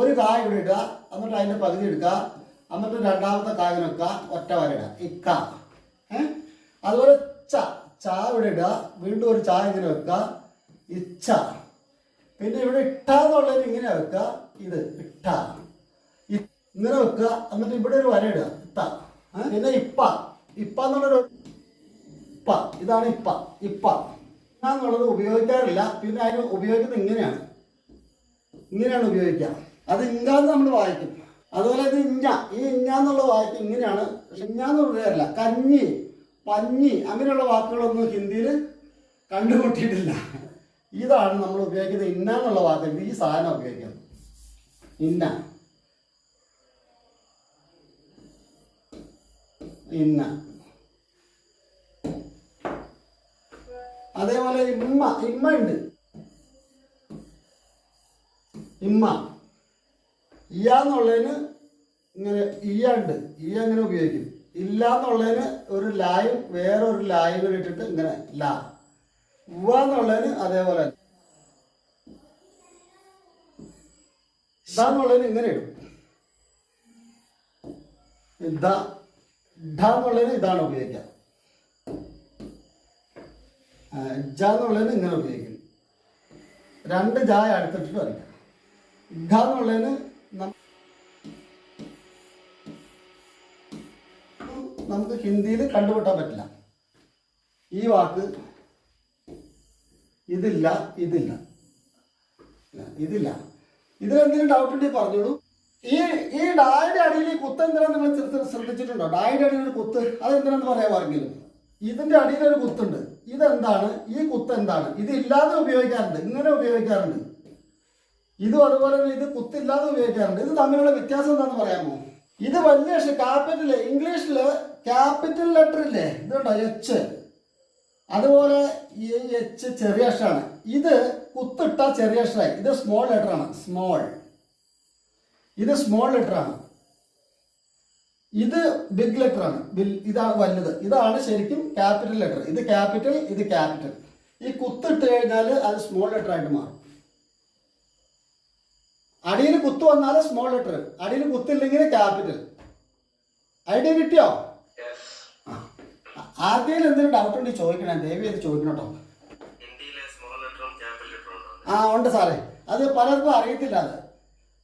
ഒരു കായ ഇവിടെ ഇടുക എന്നിട്ട് അതിന്റെ പകുതി എടുക്കുക എന്നിട്ട് രണ്ടാമത്തെ കായ വെക്കുക ഒറ്റ വര ഇടുക. ഇക്ക. അതുപോലെ ച. ച ഇവിടെ ഇടുക വീണ്ടും ഒരു ചായ ഇങ്ങനെ വെക്കുക. ഇച്ച. പിന്നെ ഇവിടെ ഇട്ട എന്നുള്ളതിന് ഇങ്ങനെ വെക്കുക. ഇത് ഇട്ട. ഇങ്ങനെ വെക്കുക എന്നിട്ട് ഇവിടെ ഒരു വര ഇടുക. ഏ? പിന്നെ ഇപ്പ. ഇപ്പ എന്നുള്ളൊരു ഇപ്പ. ഇതാണ് ഇപ്പ. ഇപ്പ എന്നുള്ളത് ഉപയോഗിക്കാറില്ല. പിന്നെ അതിന് ഉപയോഗിക്കുന്നത് ഇങ്ങനെയാണ്. ഇങ്ങനെയാണ് ഉപയോഗിക്കുക. അത് ഇങ്കാന്ന് നമ്മൾ വായിക്കും. അതുപോലെ ഇത് ഇഞ്ഞ ഈ ഇഞ്ഞ എന്നുള്ള വാക്ക് ഇങ്ങനെയാണ്. പക്ഷെ ഇഞ്ഞ എന്ന് കഞ്ഞി പഞ്ഞി അങ്ങനെയുള്ള വാക്കുകളൊന്നും ഹിന്ദിയിൽ കണ്ടുമുട്ടിയിട്ടില്ല. ഇതാണ് നമ്മൾ ഉപയോഗിക്കുന്നത് ഇന്ന എന്നുള്ള വാക്ക് ഈ സാധനം ഉപയോഗിക്കുന്നത് ഇന്ന. ഇന്ന. അതേപോലെ ഇമ്മ. ഇമ്മ ഉണ്ട്. ഇമ്മ. ഇയ എന്നുള്ളതിന് ഇങ്ങനെ ഇയ ഉണ്ട്. ഇയ എങ്ങനെ ഉപയോഗിക്കും? ഇല്ല എന്നുള്ളതിന് ഒരു ലായും വേറെ ഒരു ലായും കൂടി ഇട്ടിട്ട് ഇങ്ങനെ ലാ. ഉവ എന്നുള്ളതിന് അതേപോലെ. ഇതാന്നുള്ളതിന് ഇങ്ങനെ ഇടും. ഇതാ ഇഡ എന്നുള്ളതിന് ഇതാണ് ഉപയോഗിക്കുക. ജ എന്നുള്ളതിന് ഇങ്ങനെ ഉപയോഗിക്കും. രണ്ട് ജായ അടുത്തിട്ട് വരയ്ക്കാം. നം- നമുക്ക് ഹിന്ദിയിൽ കണ്ടുപിട്ടാൻ പറ്റില്ല. ഈ വാക്ക് ഇതില്ല ഇതില്ല. ഇതില്ല. ഇതിലെന്തെങ്കിലും ഡൗട്ട് ഉണ്ടെങ്കിൽ പറഞ്ഞോളൂ. ഈ ഈ ഡായുടെ അടിയിൽ ഈ കുത്ത് എന്തിനാ നിങ്ങൾ ശ്രദ്ധ- ശ്രദ്ധിച്ചിട്ടുണ്ടോ? ഡായുടെ അടിയിൽ ഒരു കുത്ത് അത് എന്തിനാന്ന് പറയാൻ ആർക്കെങ്കിലും ഇതിന്റെ അടിയിൽ ഒരു കുത്തുണ്ട്. ഇതെന്താണ്? ഈ കുത്ത് എന്താണ്? ഇത് ഇല്ലാതെ ഉപയോഗിക്കാറുണ്ട്. ഇങ്ങനെ ഉപയോഗിക്കാറുണ്ട്. ഇതും അതുപോലെ തന്നെ ഇത് കുത്തില്ലാതെ ഉപയോഗിക്കാറുണ്ട്. ഇത് തമ്മിലുള്ള വ്യത്യാസം എന്താണെന്ന് പറയാമോ ഇത് വലിയ ക്യാപിറ്റൽ ഇംഗ്ലീഷിൽ ക്യാപിറ്റൽ ലെറ്റർ ഇല്ലേ? ഇതുണ്ടോ എച്ച് അതുപോലെ ഈ എച്ച് ചെറിയ അക്ഷരമാണ് ഇത് കുത്തിട്ട ചെറിയ അക്ഷരമായി ഇത് സ്മോൾ ലെറ്റർ ആണ്. സ്മോൾ ഇത് സ്മോൾ ലെറ്റർ ആണ്. ഇത് ബിഗ് ലെറ്റർ ആണ്. ഇതാണ് വലുത്. ഇതാണ് ശരിക്കും ക്യാപിറ്റൽ ലെറ്റർ ഇത് ക്യാപിറ്റൽ ഇത് ക്യാപിറ്റൽ ഈ കുത്തിട്ട് കഴിഞ്ഞാൽ അത് സ്മോൾ ലെറ്റർ ആയിട്ട് മാറും. അടിയിൽ കുത്തു വന്നാൽ സ്മോൾ ലെറ്റർ അടിയിൽ കുത്തില്ലെങ്കിൽ ക്യാപിറ്റൽ ഐഡിയ കിട്ടിയോ. ആദ്യം എന്തെങ്കിലും ഡൗട്ട് ഉണ്ടെങ്കിൽ ചോദിക്കണേ. ദേവി എന്ന് ചോദിക്കണം കേട്ടോ. ആ ഉണ്ട് സാറേ. അത് പലർക്കും അറിയത്തില്ല അത്.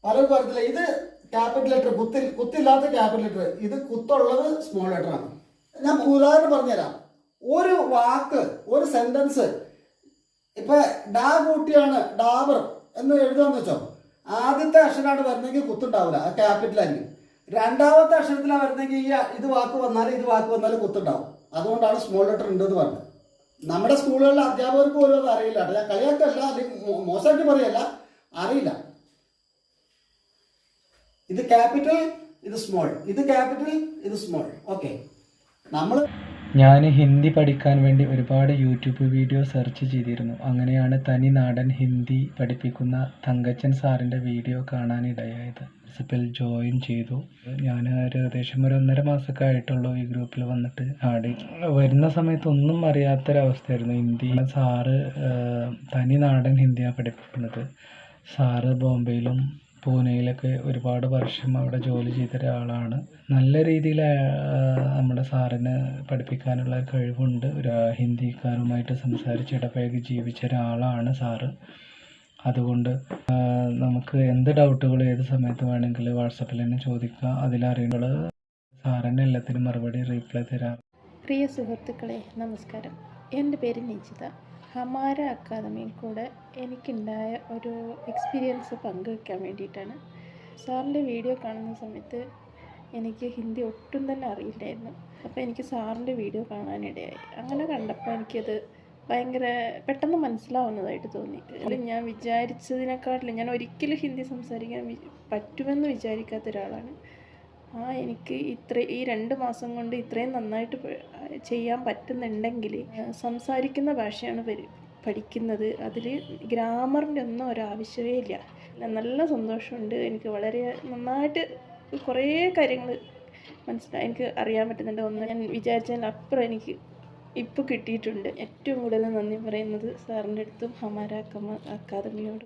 പലർക്കും അറിയത്തില്ല. ഇത് ക്യാപിറ്റൽ ലെറ്റർ കുത്തിൽ കുത്തില്ലാത്ത ക്യാപിറ്റൽ ലെറ്റർ ഇത് കുത്തുള്ളത് സ്മോൾ ലെറ്റർ ആണ്. ഞാൻ ഉദാഹരണം പറഞ്ഞുതരാം. ഒരു വാക്ക് ഒരു സെന്റൻസ് ഇപ്പൊ ഡാ കൂട്ടിയാണ് ഡാബർ എന്ന് എഴുതാന്ന് വെച്ചോ? ആദ്യത്തെ അക്ഷരമാണ് വരുന്നെങ്കിൽ കുത്തുണ്ടാവില്ല അത് ക്യാപിറ്റൽ ആയിരിക്കും. രണ്ടാമത്തെ അക്ഷരത്തിലാണ് വരുന്നെങ്കിൽ ഈ ഇത് വാക്ക് വന്നാൽ ഇത് വാക്ക് വന്നാൽ കുത്തുണ്ടാവും. അതുകൊണ്ടാണ് സ്മോൾ ലെറ്റർ ഉണ്ടെന്ന് പറഞ്ഞത്. നമ്മുടെ സ്കൂളുകളിലെ അധ്യാപകർക്ക് പോലും അത് അറിയില്ല. ഞാൻ കളിയാക്കല്ല അല്ലെങ്കിൽ മോശമായിട്ട് പറയല്ല. അറിയില്ല. ഇത് ക്യാപിറ്റൽ ഇത് സ്മോൾ ഇത് ക്യാപിറ്റൽ ഇത് സ്മോൾ ഓക്കെ നമ്മൾ ഞാൻ ഹിന്ദി പഠിക്കാൻ വേണ്ടി ഒരുപാട് യൂട്യൂബ് വീഡിയോ സെർച്ച് ചെയ്തിരുന്നു. അങ്ങനെയാണ് തനി നാടൻ ഹിന്ദി പഠിപ്പിക്കുന്ന തങ്കച്ചൻ സാറിന്റെ വീഡിയോ കാണാനിടയായത് പ്രിൻസിപ്പൽ ജോയിൻ ചെയ്തു. ഞാൻ ഏകദേശം ഒരു ഒന്നര മാസമൊക്കെ ആയിട്ടുള്ളൂ ഈ ഗ്രൂപ്പിൽ വന്നിട്ട് ആടി. വരുന്ന സമയത്ത് ഒന്നും അറിയാത്തൊരവസ്ഥയായിരുന്നു. ഹിന്ദി സാറ് തനി നാടൻ ഹിന്ദിയാണ് പഠിപ്പിക്കുന്നത്. സാറ് ബോംബെയിലും പൂനെയിലൊക്കെ ഒരുപാട് വർഷം അവിടെ ജോലി ചെയ്ത ഒരാളാണ്. നല്ല രീതിയിൽ നമ്മുടെ സാറിന് പഠിപ്പിക്കാനുള്ള കഴിവുണ്ട്. ഒരു ഹിന്ദിക്കാരുമായിട്ട് സംസാരിച്ച് ഇടപഴകി ജീവിച്ച ഒരാളാണ് സാറ്. അതുകൊണ്ട് നമുക്ക് എന്ത് ഡൗട്ടുകൾ ഏത് സമയത്ത് വേണമെങ്കിലും വാട്സപ്പിൽ തന്നെ ചോദിക്കാം. അതിലറിയുമ്പോൾ സാറിന് എല്ലാത്തിനും മറുപടി റീപ്ലൈ തരാം. പ്രിയ സുഹൃത്തുക്കളെ നമസ്കാരം. എന്റെ പേര് നിജിത. ഹമാര അക്കാദമിയിൽ കൂടെ എനിക്കുണ്ടായ ഒരു എക്സ്പീരിയൻസ് പങ്കുവെക്കാൻ വേണ്ടിയിട്ടാണ്. സാറിന്റെ വീഡിയോ കാണുന്ന സമയത്ത് എനിക്ക് ഹിന്ദി ഒട്ടും തന്നെ അറിയില്ലായിരുന്നു. അപ്പോൾ എനിക്ക് സാറിന്റെ വീഡിയോ കാണാനിടയായി. അങ്ങനെ കണ്ടപ്പോൾ എനിക്കത് ഭയങ്കര പെട്ടെന്ന് മനസ്സിലാവുന്നതായിട്ട് തോന്നി. അതിൽ ഞാൻ വിചാരിച്ചതിനെക്കാട്ടിലും ഞാൻ ഒരിക്കലും ഹിന്ദി സംസാരിക്കാൻ പറ്റുമെന്ന് വിചാരിക്കാത്ത ഒരാളാണ്. ആ എനിക്ക് ഇത്ര ഈ രണ്ട് മാസം കൊണ്ട് ഇത്രയും നന്നായിട്ട് ചെയ്യാൻ പറ്റുന്നുണ്ടെങ്കിൽ സംസാരിക്കുന്ന ഭാഷയാണ് പഠിക്കുന്നത്. അതിൽ ഗ്രാമറിന്റെ ഒന്നും ഒരാവശ്യമേ ഇല്ല. നല്ല സന്തോഷമുണ്ട്. എനിക്ക് വളരെ നന്നായിട്ട് കുറേ കാര്യങ്ങൾ മനസ്സിലായി എനിക്ക് അറിയാൻ പറ്റുന്നുണ്ട്. ഒന്ന് ഞാൻ വിചാരിച്ചതിന്റെ അപ്പുറം എനിക്ക് ഇപ്പോൾ കിട്ടിയിട്ടുണ്ട്. ഏറ്റവും കൂടുതൽ നന്ദി പറയുന്നത് സാറിന്റെ അടുത്തും ഹമാര അക്കാദമിയോടും.